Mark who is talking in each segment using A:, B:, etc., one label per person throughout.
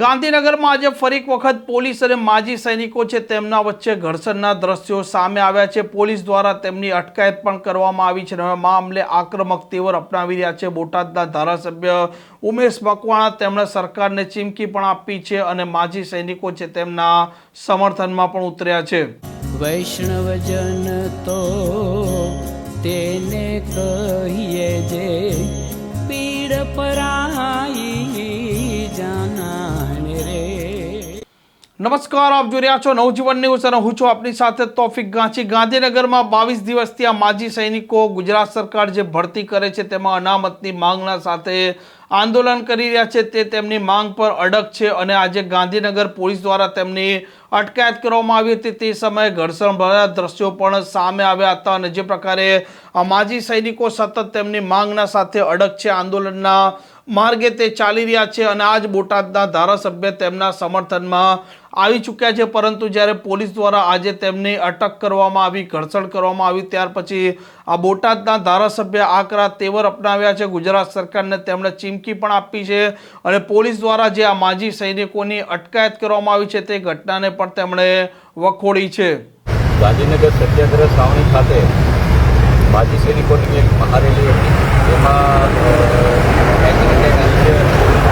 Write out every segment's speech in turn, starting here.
A: ગાંધીનગરમાં આજે ફરી એક વખત પોલીસ અને માજી સૈનિકો છે તેમના વચ્ચે ઘર્ષણના દ્રશ્યો સામે આવ્યા છે. પોલીસ દ્વારા તેમની અટકાયત પણ કરવામાં આવી છે અને મામલે આક્રમક તેવર અપનાવી રહ્યા છે. બોટાદના ધારાસભ્ય ઉમેશ મકવાણા તેમણે સરકારને ચીમકી પણ આપી છે અને માજી સૈનિકો છે તેમના સમર્થનમાં પણ ઉતર્યા છે.
B: વૈષ્ણવજન તો તેને કહીએ જે પીડ પરાઈ
A: નમસ્કાર, આપ જોઈ રહ્યા છો નવજીવન ન્યૂઝ અને હું છું આપની સાથે તોફિક ગાંચી. ગાંધીનગરમાં બાવીસ દિવસથી આ માજી સૈનિકો ગુજરાત સરકાર જે ભરતી કરે છે તેમાં અનામતની માંગના સાથે આંદોલન કરી રહ્યા છે. તે તેમની માંગ પર અડગ છે અને આજે ગાંધીનગર પોલીસ દ્વારા તેમની અટકાયત કરવામાં આવી હતી. તે સમયે ઘર્ષણ ભર્યા દ્રશ્યો પણ સામે આવ્યા હતા અને જે પ્રકારે માજી સૈનિકો સતત તેમની માંગના સાથે અડગ છે. આંદોલનના માર્ગે તે ચાલી રહ્યા છે અને આજ બોટાદના ધારાસભ્ય તેમના સમર્થનમાં આવી ચૂક્યા છે. પરંતુ જ્યારે પોલીસ દ્વારા આજે તેમની અટક કરવામાં આવી, ઘર્ષણ કરવામાં આવી, ત્યાર પછી આ બોટાદના ધારાસભ્ય આકરા તેવર અપનાવ્યા છે. ગુજરાત સરકારને તેમણે ચીમકી પણ આપી છે અને પોલીસ દ્વારા જે આ માજી સૈનિકોની અટકાયત કરવામાં આવી છે તે ઘટનાને પણ તેમણે વખોડી છે.
C: ગાંધીનગર સત્યાગ્રહ સાવણી ખાતે માજી સૈનિકોની એક મહારેલી હતી. એમાં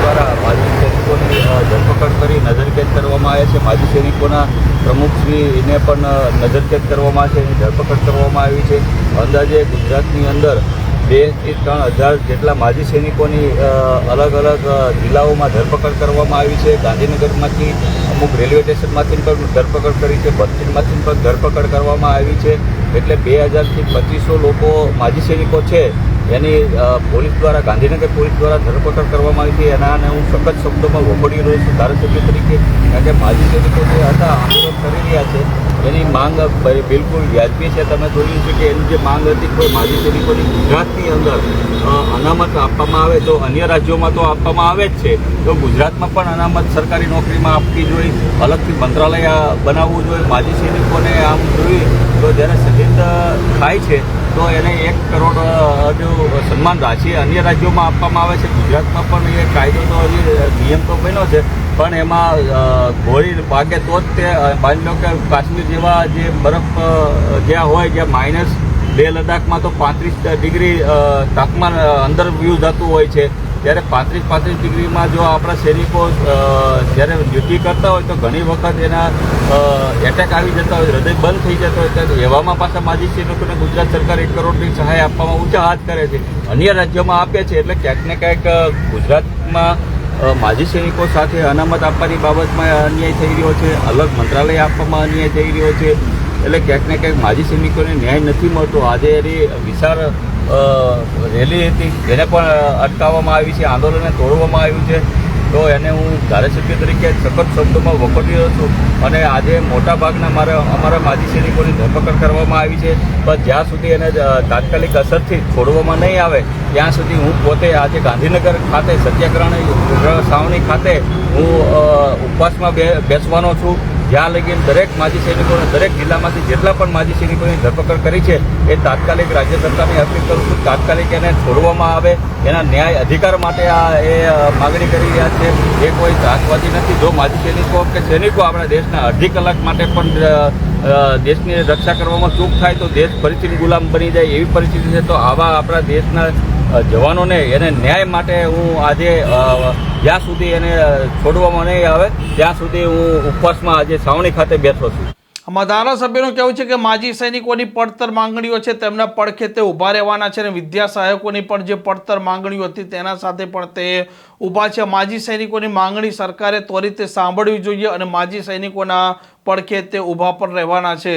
C: દ્વારા માજી સૈનિકોની ધરપકડ કરી નજરકેદ કરવામાં આવે છે. માજી સૈનિકોના પ્રમુખશ્રીને પણ નજરકેદ કરવામાં છે એની ધરપકડ કરવામાં આવી છે. અંદાજે ગુજરાતની અંદર બેથી ત્રણ હજાર જેટલા માજી સૈનિકોની અલગ અલગ જિલ્લાઓમાં ધરપકડ કરવામાં આવી છે. ગાંધીનગરમાંથી અમુક રેલવે સ્ટેશનમાંથી પણ ધરપકડ કરી છે. બસ્તીમાંથી પણ ધરપકડ કરવામાં આવી છે. એટલે બે હજારથી પચીસો લોકો માજી સૈનિકો છે. એની પોલીસ દ્વારા, ગાંધીનગર પોલીસ દ્વારા ધરપકડ કરવામાં આવી છે એના અને હું સખત શબ્દોમાં વખોડી રહ્યો છું. ધારાસભ્ય તરીકે, કારણ કે માજી સૈનિકો જે હતા, આંદોલન કરી રહ્યા છે. એની માંગ બિલકુલ વ્યાજબી છે. તમે જોયું છે કે એની જે માંગ હતી કોઈ માજી સૈનિકોની ગુજરાતની અંદર અનામત આપવામાં આવે તો અન્ય રાજ્યોમાં તો આપવામાં આવે જ છે. તો ગુજરાતમાં પણ અનામત સરકારી નોકરીમાં આપવી જોઈએ. અલગથી મંત્રાલય બનાવવું જોઈએ. માજી સૈનિકોને આમ જોઈએ, તો જ્યારે શહીદ થાય છે, તો એને એક કરોડ જો સન્માન રાશિ અન્ય રાજ્યોમાં આપવામાં આવે છે. ગુજરાતમાં પણ એ કાયદો તો નિયમ તો બન્યો છે. પણ એમાં ઘોડી પાકે તો જ તે માની લો કે કાશ્મીર જેવા જે બરફ જ્યાં હોય, જ્યાં માઇનસ બે લદ્દાખમાં તો પાંત્રીસ ડિગ્રી તાપમાન અંદર વ્યૂ જતું હોય છે. ત્યારે પાંત્રીસ પાંત્રીસ ડિગ્રીમાં જો આપણા સૈનિકો જ્યારે ડ્યુટી કરતા હોય તો ઘણી વખત એના એટેક આવી જતા હોય, હૃદય બંધ થઈ જતો હોય, ત્યારે એવામાં પાછા માજી સૈનિકોને ગુજરાત સરકાર એક કરોડની સહાય આપવામાં ઊંચા હાથ કરે છે. અન્ય રાજ્યોમાં આપે છે, એટલે ક્યાંક ને ક્યાંક ગુજરાતમાં માજી સૈનિકો સાથે અનામત આપવાની બાબતમાં અન્યાય થઈ રહ્યો છે, અલગ મંત્રાલય આપવામાં અન્યાય થઈ રહ્યો છે. એટલે ક્યાંક ને ક્યાંક માજી સૈનિકોને ન્યાય નથી મળતો. આજે એની વિશાળ રેલી હતી. જેને પણ અટકાવવામાં આવી છે, આંદોલનને તોડવામાં આવ્યું છે. તો એને હું ધારાસભ્ય તરીકે સખત શબ્દોમાં વખોડી રહ્યો છું અને આજે મોટા ભાગના મારા, અમારા માજી સૈનિકોની ધરપકડ કરવામાં આવી છે. પણ જ્યાં સુધી એને તાત્કાલિક અસરથી છોડવામાં નહીં આવે, ત્યાં સુધી હું પોતે આજે ગાંધીનગર ખાતે સત્યાગ્રહણ છાવણી ખાતે હું ઉપવાસમાં બેસવાનો છું. જ્યાં લગીને દરેક માજી સૈનિકોને, દરેક જિલ્લામાંથી જેટલા પણ માજી સૈનિકોની ધરપકડ કરી છે, એ તાત્કાલિક રાજ્ય સરકારની અપીલ કરું છું તાત્કાલિક એને છોડવામાં આવે. એના ન્યાય અધિકાર માટે આ એ માગણી કરી રહ્યા છે. એ કોઈ ત્રાસવાદી નથી. જો માજી સૈનિકો કે સૈનિકો આપણા દેશના અડધી કલાક માટે પણ દેશની રક્ષા કરવામાં ચૂક થાય તો દેશ ફરીથી ગુલામ બની જાય એવી પરિસ્થિતિ છે, તો આવા આપણા દેશના જવાનોને એને ન્યાય માટે હું આજે જ્યાં સુધી એને છોડવામાં નહીં આવે, ત્યાં સુધી હું ઉપવાસમાં આજે સાવણી ખાતે બેઠો છું.
A: આમાં ધારાસભ્યનું કહેવું છે કે માજી સૈનિકોની પડતર માંગણીઓ છે, તેમના પડખે તે ઊભા રહેવાના છે અને વિદ્યા સહાયકોની પણ જે પડતર માંગણીઓ હતી તેના સાથે પણ તે ઊભા છે. માજી સૈનિકોની માંગણી સરકારે ત્વરિત સાંભળવી જોઈએ અને માજી સૈનિકોના પડખે તે ઊભા પણ રહેવાના છે.